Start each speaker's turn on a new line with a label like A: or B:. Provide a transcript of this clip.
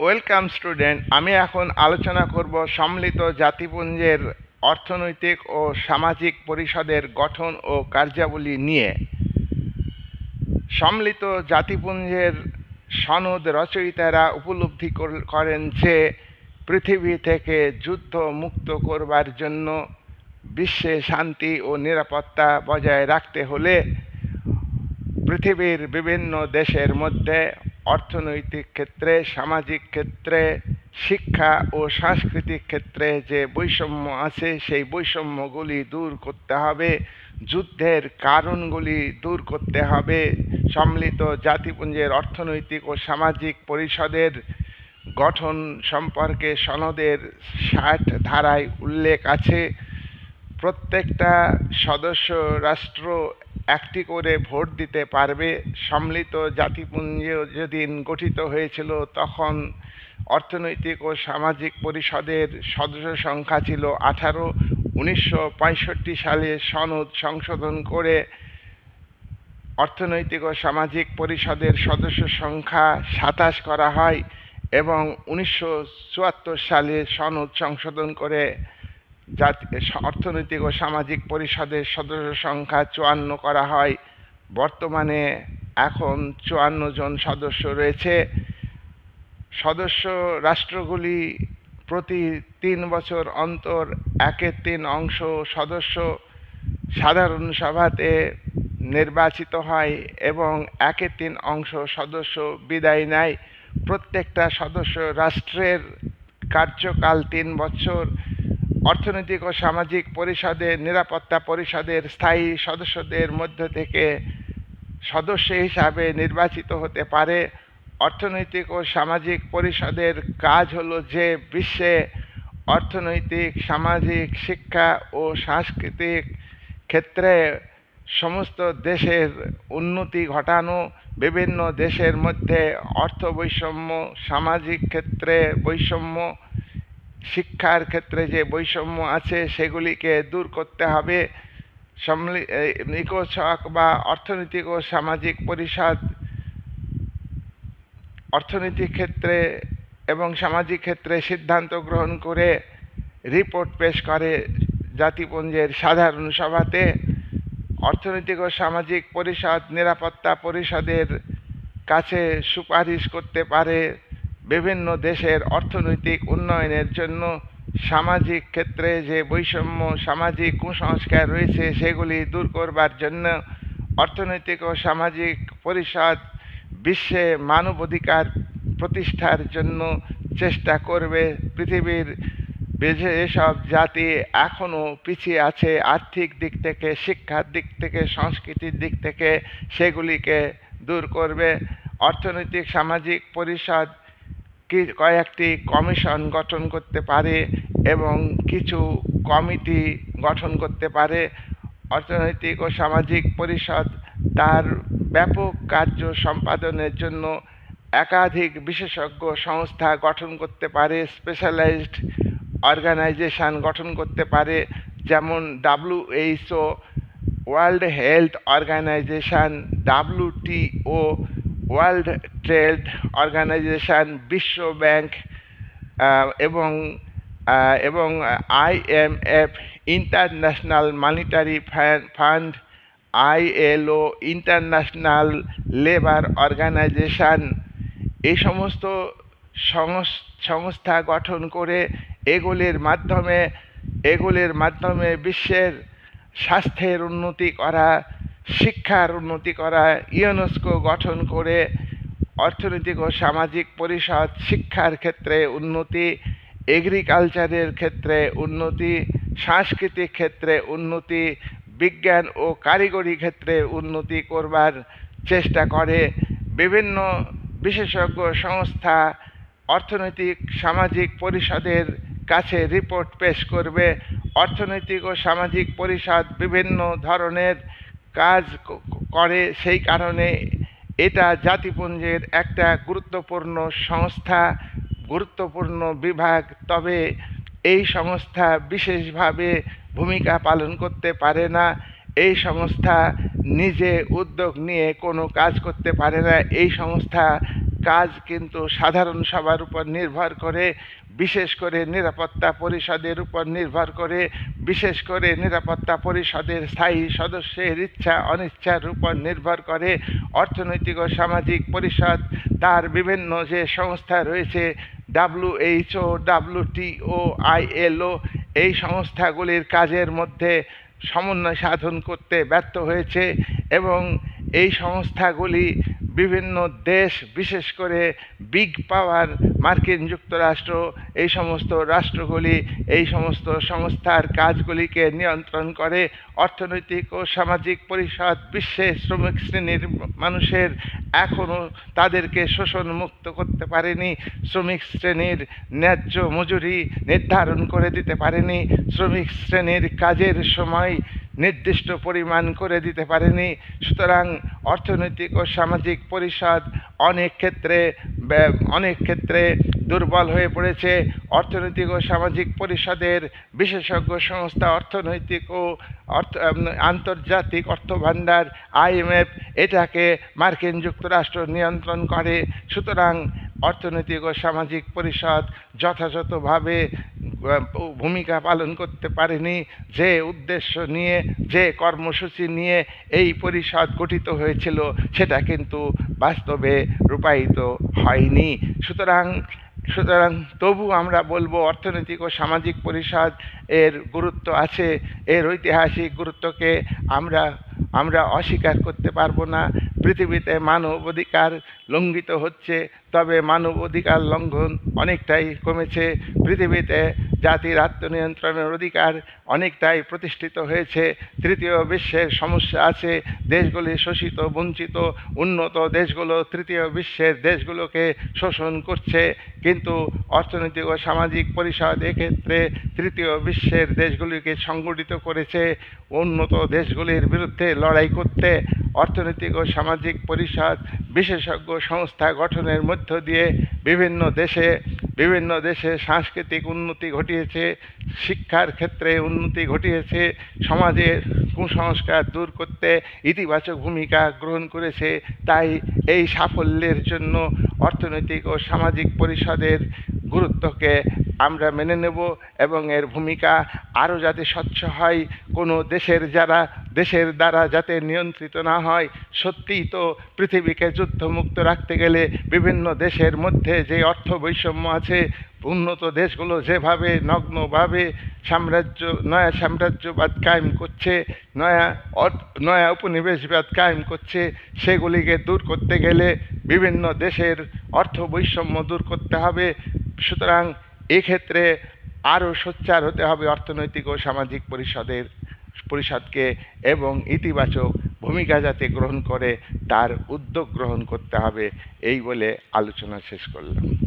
A: Welcome student আমি এখন আলোচনা করব সম্মিলিত জাতিপুঞ্জের অর্থনৈতিক ও সামাজিক পরিষদের গঠন ও কার্যাবলী নিয়ে। সম্মিলিত জাতিপুঞ্জের সনদ রচয়িতারা উপলব্ধি করেন যে, পৃথিবী থেকে যুদ্ধ মুক্ত করবার জন্য বিশ্বে শান্তি ও নিরাপত্তা বজায় রাখতে হলে পৃথিবীর বিভিন্ন দেশের মধ্যে অর্থনৈতিক ক্ষেত্রে, সামাজিক ক্ষেত্রে, শিক্ষা ও সাংস্কৃতিক ক্ষেত্রে যে বৈষম্য আছে, সেই বৈষম্যগুলি দূর করতে হবে। যুদ্ধের কারণগুলি দূর করতে হবে। সম্মিলিত জাতিপুঞ্জের অর্থনৈতিক ও সামাজিক পরিষদের গঠন সম্পর্কে সনদের ষাট ধারায় উল্লেখ আছে। প্রত্যেকটা সদস্য, রাষ্ট্র একটি করে ভোট দিতে পারবে। সম্মিলিত জাতিপুঞ্জ যেদিন গঠিত হয়েছিল, তখন অর্থনৈতিক ও সামাজিক পরিষদের সদস্য সংখ্যা ছিল আঠারো। উনিশশো সালে সনদ সংশোধন করে অর্থনৈতিক ও সামাজিক পরিষদের সদস্য সংখ্যা সাতাশ করা হয় এবং উনিশশো চুয়াত্তর সালে সনদ সংশোধন করে জাতি, অর্থনৈতিক ও সামাজিক পরিষদের সদস্য সংখ্যা চুয়ান্ন করা হয়। বর্তমানে এখন চুয়ান্ন জন সদস্য রয়েছে। সদস্য রাষ্ট্রগুলি প্রতি তিন বছর অন্তর একের তিন অংশ সদস্য সাধারণ সভাতে নির্বাচিত হয় এবং একের তিন অংশ সদস্য বিদায় নেয়। প্রত্যেকটা সদস্য রাষ্ট্রের কার্যকাল তিন বছর অর্থনৈতিক ও সামাজিক পরিষদের নিরাপত্তা পরিষদের স্থায়ী সদস্যদের মধ্য থেকে সদস্য হিসাবে নির্বাচিত হতে পারে। অর্থনৈতিক ও সামাজিক পরিষদের কাজ হলো যে বিশ্বে অর্থনৈতিক, সামাজিক, শিক্ষা ও সাংস্কৃতিক ক্ষেত্রে সমস্ত দেশের উন্নতি ঘটানো, বিভিন্ন দেশের মধ্যে অর্থ বৈষম্য সামাজিক ক্ষেত্রে বৈষম্য শিক্ষার ক্ষেত্রে যে বৈষম্য আছে, সেগুলিকে দূর করতে হবে। নিকোছক বা অর্থনৈতিক ও সামাজিক পরিষদ, অর্থনৈতিক ক্ষেত্রে এবং সামাজিক ক্ষেত্রে সিদ্ধান্ত গ্রহণ করে রিপোর্ট পেশ করে জাতিপুঞ্জের সাধারণ সভাতে। অর্থনৈতিক ও সামাজিক পরিষদ নিরাপত্তা পরিষদের কাছে সুপারিশ করতে পারে। বিভিন্ন দেশের অর্থনৈতিক উন্নয়নের জন্য সামাজিক ক্ষেত্রে যে বৈষম্য, সামাজিক কুসংস্কার রয়েছে, সেগুলি দূর করবার জন্য অর্থনৈতিক ও সামাজিক পরিষদ বিশ্বে মানবাধিকার প্রতিষ্ঠার জন্য চেষ্টা করবে। পৃথিবীর এসব জাতি এখনও পিছিয়ে আছে আর্থিক দিক থেকে, শিক্ষার দিক থেকে, সংস্কৃতির দিক থেকে, সেগুলিকে দূর করবে। অর্থনৈতিক সামাজিক পরিষদ কয়েকটি কমিশন গঠন করতে পারে এবং কিছু কমিটি গঠন করতে পারে, অর্থনৈতিক ও সামাজিক পরিষদ তার ব্যাপক কার্য সম্পাদনের জন্য একাধিক বিশেষজ্ঞ সংস্থা গঠন করতে পারে স্পেশালাইজড অর্গানাইজেশন গঠন করতে পারে, যেমন W H O world health organisation W T O world trade organisation বিশ্ব ব্যাংক এবং আহ, এবং I M F international monetary fund I L O international labour organisation এই সমস্ত সংস- সংস্থা গঠন করে এগুলির মাধ্যমে এগুলির মাধ্যমে বিশ্বের স্বাস্থ্যের উন্নতি করা শিক্ষার উন্নতি করা, ইউনেস্কো গঠন করে অর্থনৈতিক ও সামাজিক পরিষদ, শিক্ষার ক্ষেত্রে উন্নতি এগ্রিকালচারের ক্ষেত্রে উন্নতি, সাংস্কৃতিক ক্ষেত্রে উন্নতি, বিজ্ঞান ও কারিগরি ক্ষেত্রে উন্নতি করবার চেষ্টা করে। বিভিন্ন বিশেষজ্ঞ সংস্থা, অর্থনৈতিক, সামাজিক পরিষদের কাছে রিপোর্ট পেশ করবে। অর্থনৈতিক ও সামাজিক পরিষদ বিভিন্ন ধরনের কাজ করে সেই কারণে এটা জাতিপুঞ্জের একটা গুরুত্বপূর্ণ সংস্থা, গুরুত্বপূর্ণ বিভাগ। তবে এই সংস্থা বিশেষভাবে ভূমিকা পালন করতে পারে না। এই সংস্থা নিজে উদ্যোগ নিয়ে কোনো কাজ করতে পারে না। এই সংস্থা কাজ কিন্তু সাধারণ সবার উপর নির্ভর করে, বিশেষ করে নিরাপত্তা পরিষদের উপর নির্ভর করে, বিশেষ করে নিরাপত্তা পরিষদের স্থায়ী সদস্যের ইচ্ছা, অনিচ্ছার উপর নির্ভর করে। অর্থনৈতিক ও সামাজিক পরিষদ, তার বিভিন্ন যে সংস্থা রয়েছে ডাব্লিউএইচও ডাব্লিউটিও আইএলও এই সংস্থাগুলির কাজের মধ্যে সমন্বয় সাধন করতে ব্যর্থ হয়েছে এবং এই সংস্থাগুলি বিভিন্ন দেশ, বিশেষ করে বিগ পাওয়ার মার্কিন যুক্তরাষ্ট্র, এই সমস্ত রাষ্ট্রগুলি, এই সমস্ত সংস্থার কাজগুলিকে নিয়ন্ত্রণ করে অর্থনৈতিক ও সামাজিক পরিষদ, বিশ্বে শ্রমিক শ্রেণির মানুষের এখনও তাদেরকে শোষণ মুক্ত করতে পারেনি, শ্রমিক শ্রেণির ন্যায্য মজুরি নির্ধারণ করে দিতে পারেনি, শ্রমিক শ্রেণির কাজের সময় নির্দিষ্ট পরিমাণ করে দিতে পারেনি। সুতরাং অর্থনৈতিক ও সামাজিক পরিষদ অনেক ক্ষেত্রে অনেক ক্ষেত্রে দুর্বল হয়ে পড়েছে। অর্থনৈতিক ও সামাজিক পরিষদের বিশেষজ্ঞ সংস্থা, অর্থনৈতিক ও অর্থ আন্তর্জাতিক অর্থ ভাণ্ডার আইএমএফ এটাকে মার্কিন যুক্তরাষ্ট্র নিয়ন্ত্রণ করে। সুতরাং অর্থনৈতিক ও সামাজিক পরিষদ যথাযথভাবে ভূমিকা পালন করতে পারেনি, যে উদ্দেশ্য নিয়ে, যে কর্মসূচি নিয়ে এই পরিষদ গঠিত হয়েছিল, সেটা কিন্তু বাস্তবে রূপায়িত হয়নি। সুতরাং সুতরাং তবু আমরা বলব, অর্থনৈতিক ও সামাজিক পরিষদ এর গুরুত্ব আছে, এর ঐতিহাসিক গুরুত্বকে আমরা আমরা অস্বীকার করতে পারব না। পৃথিবীতে মানব অধিকার লঙ্ঘিত হচ্ছে, তবে মানব অধিকার লঙ্ঘন অনেকটাই কমেছে। পৃথিবীতে জাতির আত্মনিয়ন্ত্রণের অধিকার অনেকটাই প্রতিষ্ঠিত হয়েছে। তৃতীয় বিশ্বের সমস্যা আছে, দেশগুলি শোষিত, বঞ্চিত, উন্নত দেশগুলো তৃতীয় বিশ্বের দেশগুলোকে শোষণ করছে। কিন্তু অর্থনৈতিক ও সামাজিক পরিষদ এক্ষেত্রে তৃতীয় বিশ্বের দেশগুলিকে সংগঠিত করেছে। উন্নত দেশগুলির বিরুদ্ধে লড়াই করতে অর্থনৈতিক ও সামাজিক পরিষদ, বিশেষজ্ঞ সংস্থা গঠনের মধ্য দিয়ে বিভিন্ন দেশে বিভিন্ন দেশে সাংস্কৃতিক উন্নতি ঘটিয়েছে, শিক্ষার ক্ষেত্রে উন্নতি ঘটিয়েছে সমাজের কুসংস্কার দূর করতে ইতিবাচক ভূমিকা গ্রহণ করেছে। তাই এই সাফল্যের জন্য অর্থনৈতিক ও সামাজিক পরিষদের গুরুত্বকে আমরা মেনে নেব এবং এর ভূমিকা আরও যাতে স্বচ্ছ হয়, কোনো দেশের যারা, দেশের দ্বারা যাতে নিয়ন্ত্রিত না হয়, সত্যিই তো পৃথিবীকে যুদ্ধমুক্ত রাখতে গেলে বিভিন্ন দেশের মধ্যে যে অর্থ বৈষম্য আছে, উন্নত দেশগুলো যেভাবে নগ্নভাবে সাম্রাজ্য, নয়া সাম্রাজ্যবাদ কায়েম করছে, নয়া নয়া উপনিবেশবাদ কায়েম করছে, সেগুলিকে দূর করতে গেলে বিভিন্ন দেশের অর্থ বৈষম্য দূর করতে হবে সুতরাং এক্ষেত্রে আরও সোচ্চার হতে হবে অর্থনৈতিক ও সামাজিক পরিষদের, পরিষদকে এবং ইতিবাচক ভূমিকা যাতে গ্রহণ করে, তার উদ্যোগ গ্রহণ করতে হবে, এই বলে আলোচনা শেষ করলাম।